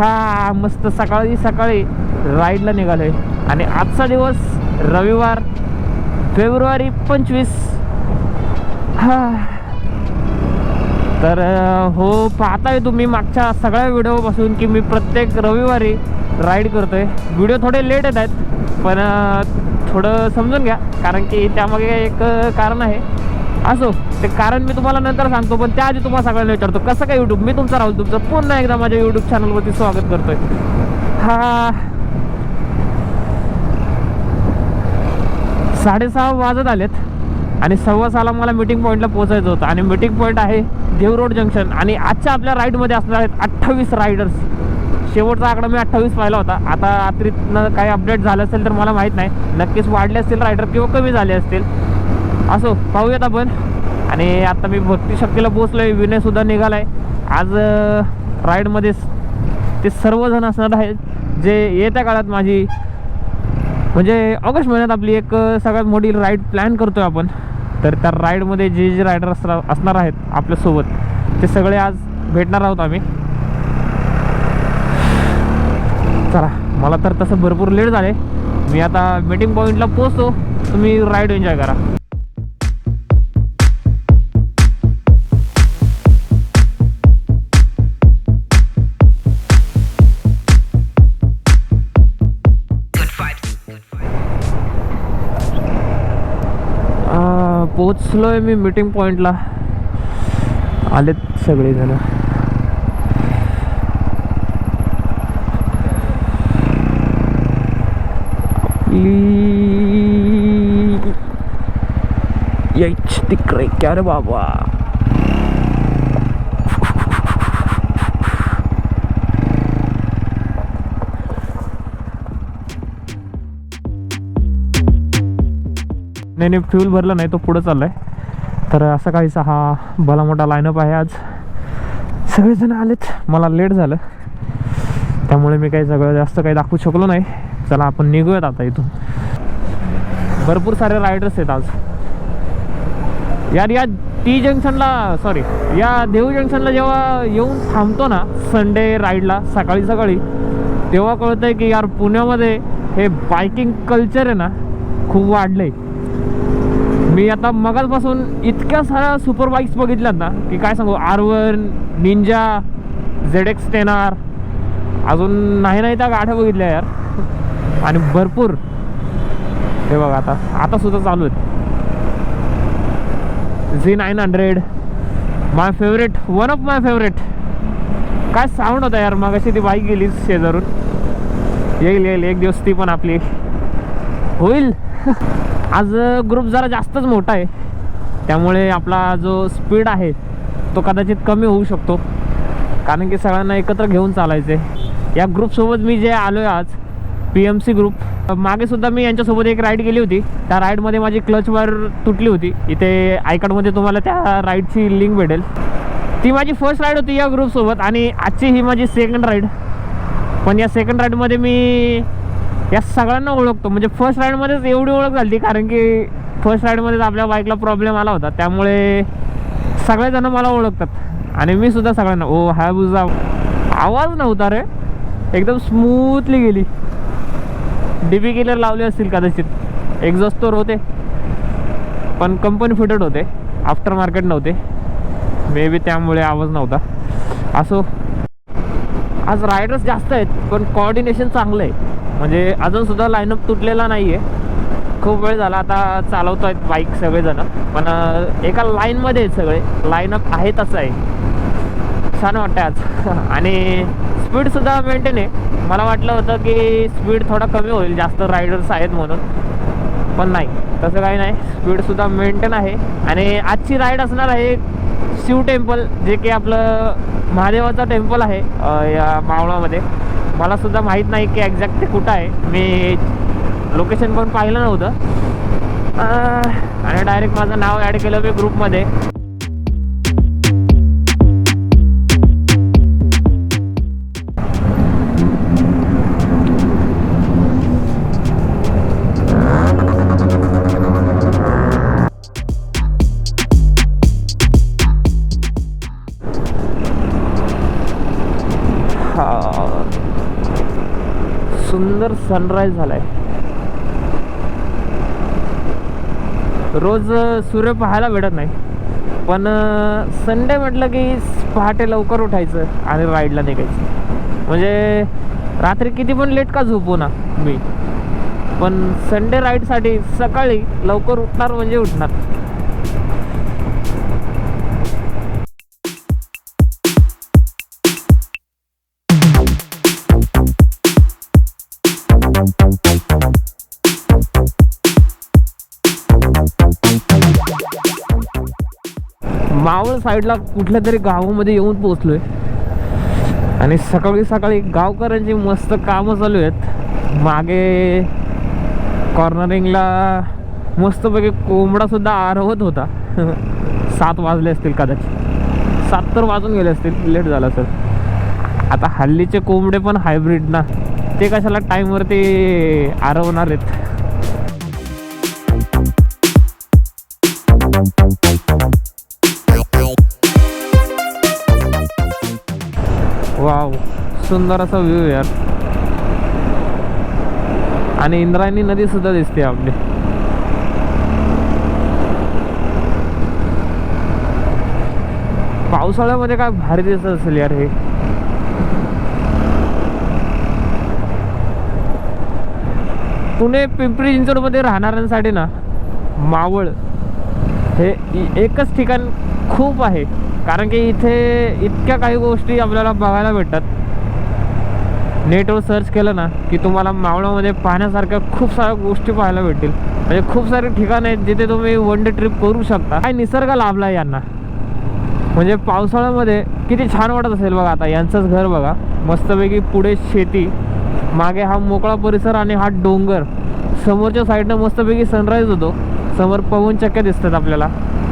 हा मस्त सकाळी सकाळी राईडला निघालो आहे आणि आजचा दिवस रविवार फेब्रुवारी पंचवीस. हा. तर हो पाहताय तुम्ही मागच्या सगळ्या व्हिडिओपासून की मी प्रत्येक रविवारी राईड करतो आहे व्हिडिओ थोडे लेट येत आहेत पण थोडं समजून घ्या कारण की त्यामागे एक कारण आहे. असो ते कारण मी तुम्हाला नंतर सांगतो पण त्याआधी तुम्हाला सगळ्यांना विचारतो कसं काय यूट्यूब मी तुमचा राहुल तुमचं पुन्हा एकदा माझ्या यूट्यूब चॅनलवरती स्वागत करतोय. हा. साडेसहा वाजत आलेत आणि सव्वा सहाला मला मीटिंग पॉईंटला पोहोचायचं होतं आणि मीटिंग पॉईंट आहे देव रोड जंक्शन आणि आजच्या आपल्या राईडमध्ये असणार आहेत अठ्ठावीस रायडर्स शेवटचा आकडा मी अठ्ठावीस पाहिला होता. आता रात्रीतनं काही अपडेट झालं असेल तर मला माहीत नाही. नक्कीच वाढले असतील रायडर किंवा कमी झाले असतील. असो पाहूयात आपण. आणि आता मी भक्ती शक्तीला पोचलो आहे विनयसुद्धा निघाला आहे आज राईडमध्ये ते सर्वजण असणार आहेत जे येत्या काळात माझी म्हणजे ऑगस्ट महिन्यात आपली एक सगळ्यात मोठी राईड प्लॅन करतो आपण. तर त्या राईडमध्ये जे जे रायडर असणार असणार आहेत आपल्यासोबत ते सगळे आज भेटणार आहोत आम्ही. चला मला तर तसं भरपूर लेट झाले. मी आता मीटिंग पॉईंटला पोचतो तुम्ही राईड एन्जॉय करा. पोचलो पोचलोय मी मीटिंग पॉईंटला आलेत सगळेजण. आपली यायची तिकडे. क्या रे बाबा. नाही नाही फ्यूल भरलं नाही तो पुढं चाललाय. तर असं काहीसा हा भला मोठा लाईनअप आहे आज. सगळेजण आलेत. मला लेट झालं. त्यामुळे मी काही सगळं जास्त काही दाखवू शकलो नाही. चला आपण निघूयात आता इथून. भरपूर सारे रायडर्स आहेत आज. यार या टी जंक्शनला सॉरी या देऊ जंक्शनला जेव्हा येऊन थांबतो ना संडे राईडला सकाळी सकाळी तेव्हा कळतंय की यार पुण्यामध्ये हे बायकिंग कल्चर आहे ना खूप वाढलंय. मी आता मगाचपासून इतक्या साऱ्या सुपर बाईक्स बघितल्यात ना की काय सांगू R one Ninja Z X ten R अजून नाही नाही त्या गाड्या बघितल्या यार. आणि भरपूर. हे बघा आता आता सुद्धा चालू आहेत. Z nine hundred my favourite one of my favourite काय साऊंड होता यार मग ती बाईक गेली शेजारून. येईल येईल एक दिवस ती पण आपली. होईल. आज ग्रुप जरा जास्तच मोठा आहे. त्यामुळे आपला जो स्पीड आहे तो कदाचित कमी होऊ शकतो. कारण की सगळ्यांना एकत्र घेऊन चालायचे या ग्रुपसोबत मी जे आलो आहे आज पी एम सी ग्रुप मागेसुद्धा मी यांच्यासोबत एक राईड गेली होती. त्या राईडमध्ये माझी क्लच वायर तुटली होती. इथे आयकार्डमध्ये तुम्हाला त्या राईडची लिंक भेटेल. ती माझी फर्स्ट राईड होती या ग्रुपसोबत आणि आजची ही माझी सेकंड राईड पण या सेकंड राईडमध्ये मी या सगळ्यांना ओळखतो. म्हणजे फर्स्ट राईडमध्येच एवढी ओळख झाली कारण की फर्स्ट राईडमध्येच आपल्या बाईकला प्रॉब्लेम आला होता. त्यामुळे सगळेजण मला ओळखतात. आणि मी सुद्धा सगळ्यांना ओ हाय बुजा. आवाज नव्हता रे. एकदम स्मूथली गेली. डीबी किलर लावले असतील कदाचित. एक्झॉस्ट तर होते. पण कंपनी फिटेड होते. आफ्टर मार्केट नव्हते. मे बी त्यामुळे आवाज नव्हता. असो. आज रायडर्स जास्त आहेत पण कॉर्डिनेशन चांगलं आहे. म्हणजे अजूनसुद्धा लाईनअप तुटलेला नाही आहे खूप वेळ झाला आता चालवतो आहेत बाईक सगळेजण. पण एका लाईनमध्ये आहेत सगळे. लाईनअप आहे तसं आहे. छान वाटतं आज. आणि स्पीडसुद्धा मेंटेन आहे. मला वाटलं होतं की स्पीड थोडा कमी होईल. जास्त रायडर्स आहेत म्हणून. पण नाही. तसं काही नाही. स्पीडसुद्धा मेंटेन आहे. आणि आजची राईड असणार आहे शिव टेम्पल जे की आपलं महादेवाचं टेम्पल आहे या मावळामध्ये. मला सुद्धा माहीत नाही की एक्झॅक्ट ते कुठं आहे. मी लोकेशन पण पाहिलं नव्हतं. आणि डायरेक्ट माझं नाव ॲड केलं मी ग्रुपमध्ये सुंदर सनराईज झालाय. रोज सूर्य पाहायला भेटत नाही. पण संडे म्हटलं की पहाटे लवकर उठायचं आणि राईडला निघायचं. म्हणजे रात्री किती पण लेट का झोपू ना मी. पण संडे राईडसाठी सकाळी लवकर उठणार म्हणजे उठणार. मावळ साईडला कुठल्या तरी गावामध्ये येऊन पोचलोय आणि सकाळी सकाळी गावकऱ्यांची मस्त कामं चालू आहेत. मागे कॉर्नरिंगला मस्तपैकी कोंबडा सुद्धा आरवत होता. सात वाजले असतील कदाचित. सात तर वाजून गेले असतील. लेट झाला सर आता हल्लीचे कोंबडे पण हायब्रिड ना. ते कशाला टाईमवरती आरवणार आहेत? सुंदर असा व्ह्यू यार. आणि इंद्रायणी नदी सुद्धा दिसते आपली. पावसाळ्यामध्ये काय भारी दिसत असेल यार हे. पुणे पिंपरी चिंचवडमध्ये राहणाऱ्यांसाठी ना मावळ हे एकच ठिकाण खूप आहे. कारण की इथे इतक्या काही गोष्टी आपल्याला बघायला भेटतात. नेटवर सर्च केलं ना की तुम्हाला मावळामध्ये पाहण्यासारख्या खूप साऱ्या गोष्टी पाहायला भेटतील. म्हणजे खूप सारे ठिकाण आहेत जिथे तुम्ही वन डे ट्रिप करू शकता. काय निसर्ग लाभला आहे यांना? म्हणजे पावसाळ्यामध्ये किती छान वाटत असेल बघा आता यांचंच घर बघा. मस्तपैकी पुढे शेती मागे हा मोकळा परिसर आणि हा डोंगर. समोरच्या साईडनं मस्तपैकी सनराईज होतो. समोर पवन चक्क्या दिसतात आपल्याला.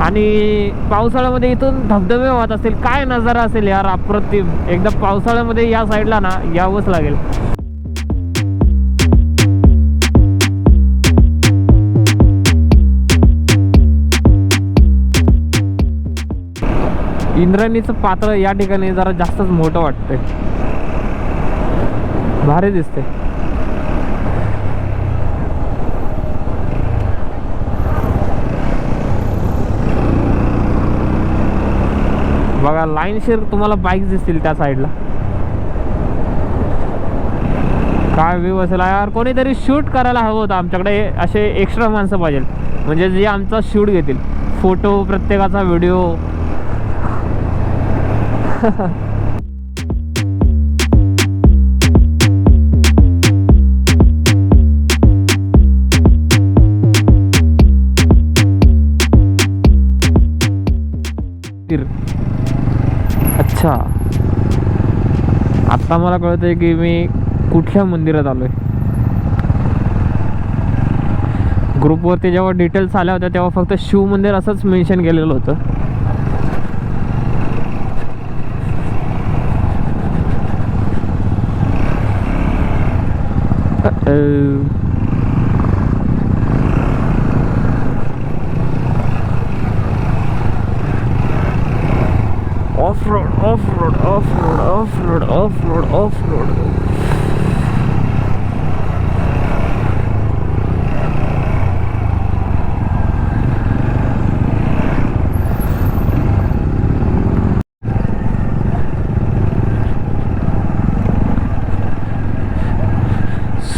आणि पावसाळ्यामध्ये इथून धबधबे वाहत असेल काय नजारा असेल यार अप्रतिम. एकदा पावसाळ्यामध्ये या साईडला ना यावंच लागेल. इंद्रायणीचं पात्र या ठिकाणी जरा जास्तच मोठं वाटतंय. भारी दिसते बघा लाईन शेर तुम्हाला बाईक दिसतील त्या साईडला काय व्ह्यू असेल यार कोणीतरी शूट करायला हवं होतं आमच्याकडे. असे एक्स्ट्रा माणसं पाहिजे. म्हणजे जे आमचा शूट घेतील. फोटो प्रत्येकाचा व्हिडिओ अच्छा. आत्ता मला कळतंय की मी कुठल्या मंदिरात आलो आहे ग्रुपवरती जेव्हा डिटेल्स आल्या होत्या तेव्हा फक्त शिव मंदिर असंच मेन्शन केलेलं होतं. अ- off road off road off road off road off road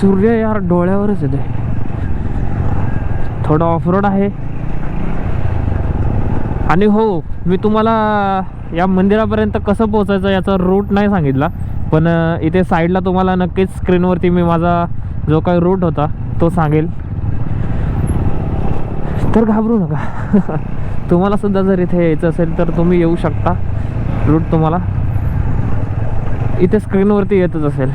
सूर्य यार डोळ्यावरच येते थोडं ऑफ रोड आहे. आणि हो मी तुम्हाला या मंदिरापर्यंत कसं पोचायचं याचा रूट नाही सांगितला. पण इथे साईडला तुम्हाला नक्कीच स्क्रीनवरती मी माझा जो काही रूट होता तो सांगेल. तर घाबरू नका. तुम्हाला सुद्धा जर इथे यायचं असेल तर तुम्ही येऊ शकता. रूट तुम्हाला इथे स्क्रीनवरती येतच असेल.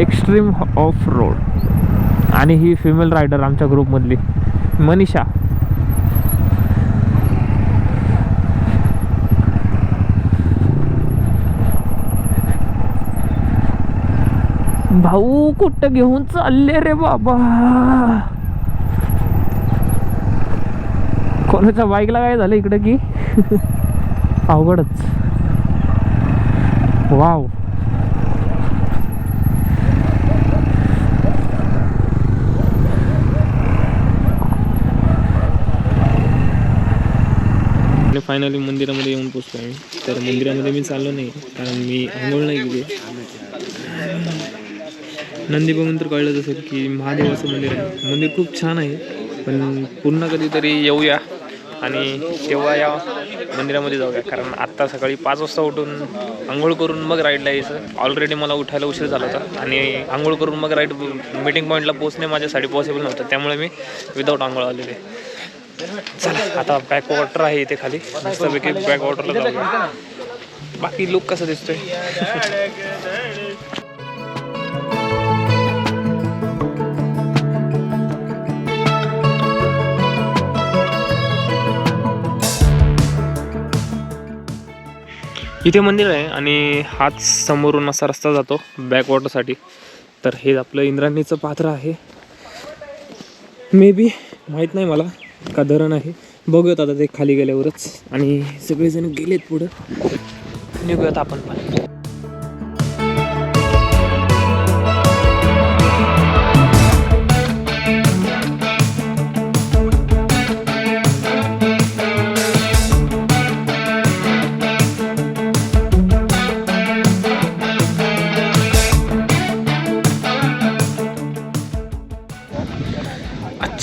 एक्स्ट्रीम ऑफ रोड आणि ही फिमेल रायडर आमच्या ग्रुपमधली मनीषा. भाऊ कुठं घेऊन चालले रे बाबा? कोणाच्या बाईकला काय झालं इकडं की? अवघडच. वाव फायनली मंदिरामध्ये येऊन पोचलो आहे तर मंदिरामध्ये मी चाललो नाही कारण मी आंघोळ नाही गेली नंदी बघून तर कळलं जसं की महादेवाचं मंदिर आहे. मंदिर खूप छान आहे पण पुन्हा कधीतरी येऊया आणि तेव्हा या मंदिरामध्ये जाऊया. कारण आत्ता सकाळी पाच वाजता उठून आंघोळ करून मग राईडला यायचं. ऑलरेडी मला उठायला उशीर झाला होता आणि आंघोळ करून मग राईड मीटिंग पॉईंटला पोहोचणे माझ्यासाठी पॉसिबल नव्हतं. त्यामुळे मी विदाऊट आंघोळ आलेले चला आता बॅक वॉटर आहे इथे खाली. मस्तपैकी बॅक वॉटरला जाऊया. बाकी लुक कसं दिसतोय? इथे मंदिर आहे आणि हाच समोरून असा रस्ता जातो बॅकवॉटरसाठी तर हे आपलं इंद्राणीचं पात्र आहे. मे बी माहीत नाही मला का धरण आहे. बघूयात आता ते खाली गेल्यावरच. आणि सगळेजण गेलेत पुढं. निघूयात आपण पण.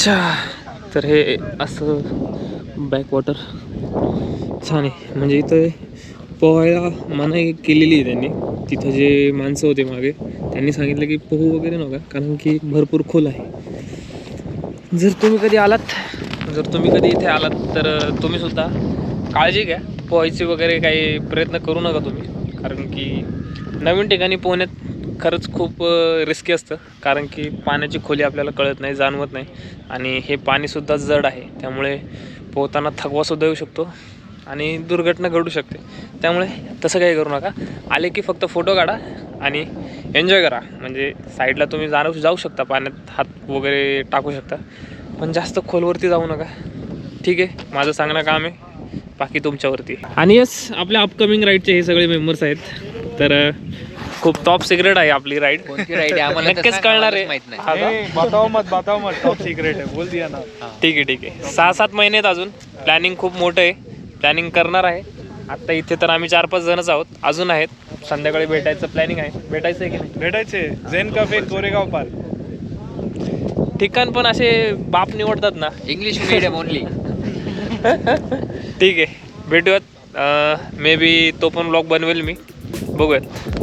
अच्छा. तर हे असं बॅकवॉटर छान आहे. म्हणजे इथं पोहायला मनाई केलेली आहे त्यांनी. तिथं जे माणसं होते मागे त्यांनी सांगितलं की पोहू वगैरे नका कारण की भरपूर खोल आहे. जर तुम्ही कधी आलात जर तुम्ही कधी इथे आलात तर तुम्हीसुद्धा काळजी घ्या. पोहायची वगैरे काही प्रयत्न करू नका तुम्ही कारण की नवीन ठिकाणी पोहण्यात खरंच खूप रिस्की असतं. कारण की पाण्याची खोली आपल्याला कळत नाही जाणवत नाही. आणि हे पाणीसुद्धा जड आहे. त्यामुळे पोहताना थकवासुद्धा येऊ शकतो. आणि दुर्घटना घडू शकते. त्यामुळे तसं काही करू नका. आले की फक्त फोटो काढा आणि एन्जॉय करा. म्हणजे साईडला तुम्ही जाणू जाऊ शकता. पाण्यात हात वगैरे टाकू शकता. पण जास्त खोलवरती जाऊ नका. ठीक आहे. माझं सांगणं काम आहे. बाकी तुमच्यावरती. आणि यस आपल्या अपकमिंग राईडचे हे सगळे मेंबर्स आहेत. तर खूप टॉप सिक्रेट आहे आपली राईड कोणती राईड आहे आम्हाला तर नक्कीच कळणार आहे. माहीत नाही. बताओ मत बताओ मत टॉप सिक्रेट है बोल दिया ना. ठीक आहे ठीक आहे. सहा सात महिने आहेत अजून. प्लॅनिंग खूप मोठं आहे. प्लॅनिंग करणार आहे. आत्ता इथे तर आम्ही चार पाच जणच आहोत. अजून आहेत. संध्याकाळी भेटायचं प्लॅनिंग आहे. भेटायचं आहे की नाही? भेटायचे झेन कफे कोरेगाव पार्क. ठिकाण पण असे बाप निवडतात ना. इंग्लिश मीडियम ओनली ठीक आहे. भेटूयात. मे बी तो पण ब्लॉग बनवेल मी. बघूयात.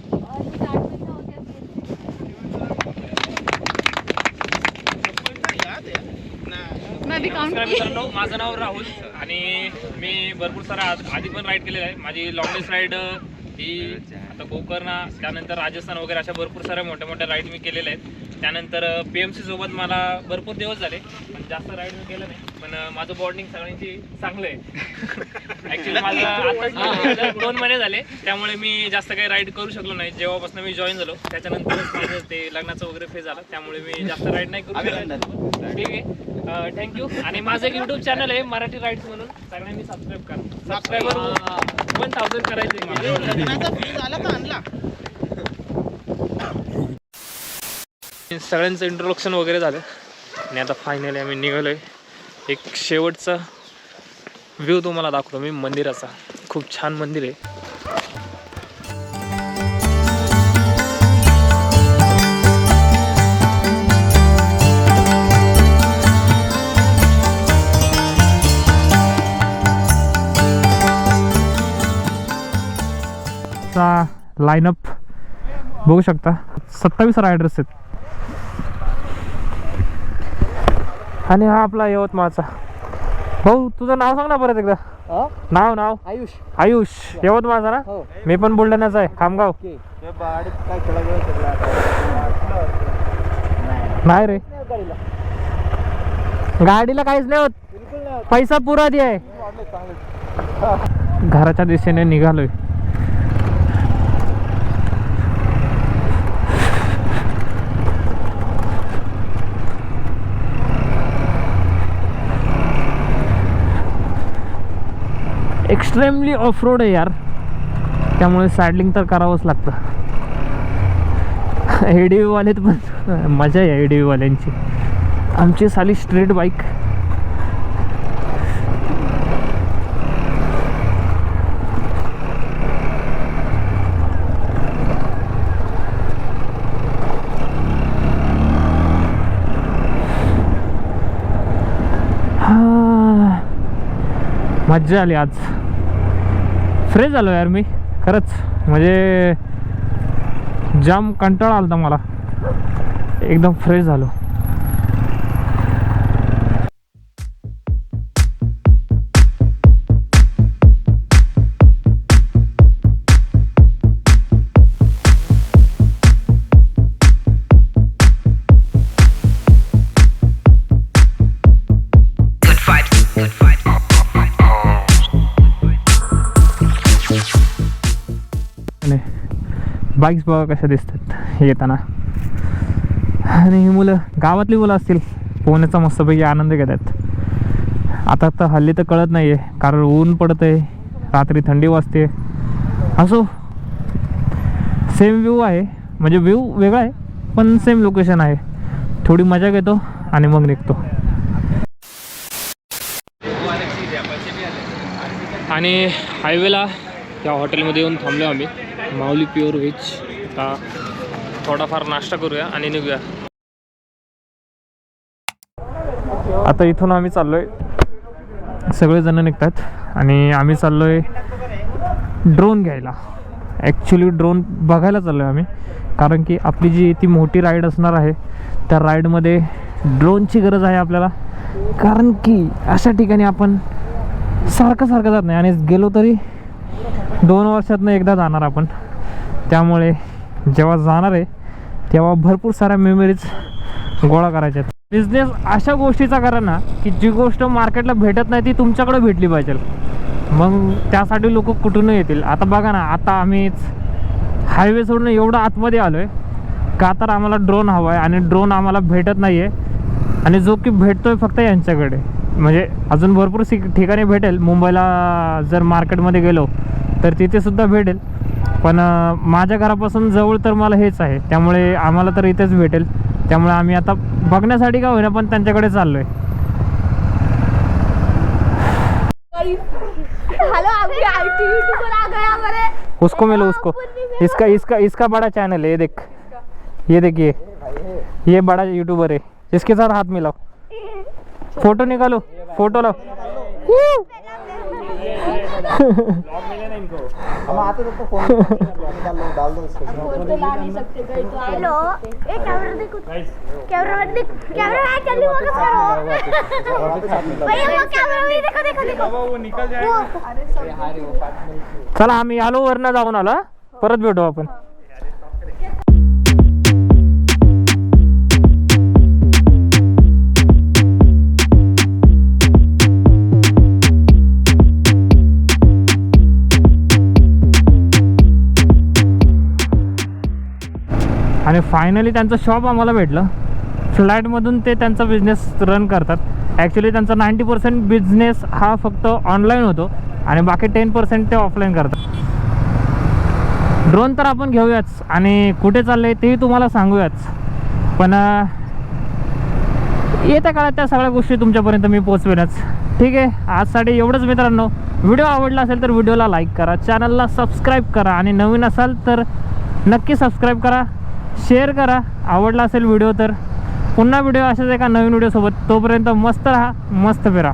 नमस्कार मित्रांनो माझं नाव राहुल आणि मी भरपूर सारा आज- आधी पण राईड केलेला आहे. माझी लॉंगेस्ट राईड ही आता गोकर्णा त्यानंतर राजस्थान वगैरे अशा भरपूर साऱ्या मोठ्या मोठ्या राईड मी केलेल्या आहेत. त्यानंतर पी एम सी सोबत मला भरपूर दिवस झाले पण जास्त राईड मी केलं नाही. पण माझं बॉन्डिंग सगळ्यांची चांगलं आहे. ॲक्च्युली माझं दोन महिने झाले. त्यामुळे मी जास्त काही राईड करू शकलो नाही. जेव्हापासून मी जॉईन झालो त्याच्यानंतरच माझं ते लग्नाचं वगैरे फेज झाला त्यामुळे मी जास्त राईड नाही करू शकलो. ठीक आहे. थँक्यू आणि माझं एक युट्यूब चॅनल आहे मराठी राईड्स म्हणून. सगळ्यांनी सबस्क्राईब करा. सबस्क्रायबर वन थाउजंड करायचे. सगळ्यांचं इंट्रोडक्शन वगैरे झालं. आणि आता फायनली आम्ही निघालो आहे एक शेवटचा व्ह्यू तुम्हाला दाखवतो मी मंदिराचा. खूप छान मंदिर आहे. लाईनअप बघू शकता. सत्तावीस रायडर्स आहेत. आणि हा आपला यवतमाळचा. भाऊ तुझं नाव सांग ना परत एकदा. नाव नाव. आयुष. आयुष यवतमाळचा ना? हो. मी पण बुलढाण्याचा आहे खामगाव. नाही रे. गाडीला. काहीच नाही होत. पैसा पुरा दे आहे. घराच्या दिशेने निघालोय. एक्स्ट्रीमली ऑफ रोड आहे यार. त्यामुळे सॅडलिंग तर करावंच लागतं. एडीव्ही वालेत पण मजा आहे एडीव्ही वाल्यांची. आमची साली स्ट्रीट बाईक मज्जा आली आज. फ्रेश झालो यार मी. खरंच. म्हणजे जाम कंटाळा आलता मला. एकदम फ्रेश झालो. बाईक्स बघा कशा दिसतात. येताना. आणि ही मुलं गावातली मुलं असतील. पोहण्याचा मस्तपैकी आनंद घेतात. आता तर हल्ली तर कळत नाही आहे कारण ऊन पडत आहे रात्री थंडी वाजते. असो सेम व्ह्यू आहे. म्हणजे व्ह्यू वेगळा आहे पण सेम लोकेशन आहे. थोडी मजा घेतो आणि मग निघतो. आणि हायवेला त्या हॉटेलमध्ये येऊन थांबलो आम्ही. Mauli pure veg. आता थोडाफार नाश्ता करूया आणि निघूया. आता इथून आम्ही चाललोय. सगळेजण निघतात आणि आम्ही चाललोय ड्रोन घ्यायला. ॲक्च्युली ड्रोन बघायला चाललो आहे आम्ही. कारण की आपली जी ती मोठी राईड असणार आहे त्या राईडमध्ये ड्रोनची गरज आहे आपल्याला. कारण की अशा ठिकाणी आपण सारखं सारखं जात नाही. आणि गेलो तरी दोन वर्षातनं एकदा जाणार आपण. त्यामुळे जेव्हा जाणार आहे तेव्हा भरपूर साऱ्या मेमरीज गोळा करायच्या आहेत. बिझनेस अशा गोष्टीचा करा ना की जी गोष्ट मार्केटला भेटत नाही ती तुमच्याकडे भेटली पाहिजे. मग त्यासाठी लोक कुठून येतील. आता बघा ना आता आम्हीच हायवे सोडून एवढं आतमध्ये आलो आहे का तर आम्हाला ड्रोन हवा आहे आणि ड्रोन आम्हाला भेटत नाही आहे आणि जो की भेटतो आहे फक्त यांच्याकडे. म्हणजे अजून भरपूर सिक ठिकाणी भेटेल. मुंबईला जर मार्केटमध्ये गेलो तर तिथे सुद्धा भेटेल. पण माझ्या घरापासून जवळ तर मला हेच आहे. त्यामुळे आम्हाला तर इथेच भेटेल. त्यामुळे आम्ही आता बघण्यासाठी का होईना पण त्यांच्याकडे चाललो आहे हेलो अभी आईटी यूट्यूबर आ गया हमारे उसको मिलो उसको. इसका इसका इसका बड़ा चैनल है ये देख. ये देखिए ये. बड़ा यूट्यूबर है इसके साथ हाथ मिलाओ. फोटो निकालो फोटो लो हम आते तब तो फोन डाल दो डाल दो उसको फोन तो ला नहीं सकते कहीं तो हेलो ए कैमरा देखो कैमरा देख कैमरा जल्दी फोकस करो भैया वो कैमरा में देखो देखो देखो वो निकल जाएगा चला आम्ही आलो वरनं जाऊन आलो हा? परत भेटू आपण आणि फायनली त्यांचं शॉप आम्हाला भेटलं. फ्लॅटमधून ते त्यांचा बिझनेस रन करतात. ॲक्च्युली त्यांचा नाईंटी पर्सेंट बिझनेस हा फक्त ऑनलाईन होतो आणि बाकी टेन पर्सेंट ते ऑफलाईन करतात. ड्रोन तर आपण घेऊयाच आणि कुठे चाललं आहे तेही तुम्हाला सांगूयाच. पण येत्या काळात त्या सगळ्या गोष्टी तुमच्यापर्यंत मी पोचवेनच ठीक आहे? आजसाठी एवढंच मित्रांनो. व्हिडिओ आवडला असेल तर व्हिडिओला लाईक करा. चॅनलला सबस्क्राईब करा. आणि नवीन असाल तर नक्की सबस्क्राईब करा. शेअर करा. आवडला असेल व्हिडिओ तर. पुन्हा व्हिडिओ अशाच एका नवीन व्हिडिओसोबत. तोपर्यंत मस्त राहा मस्त फिरा.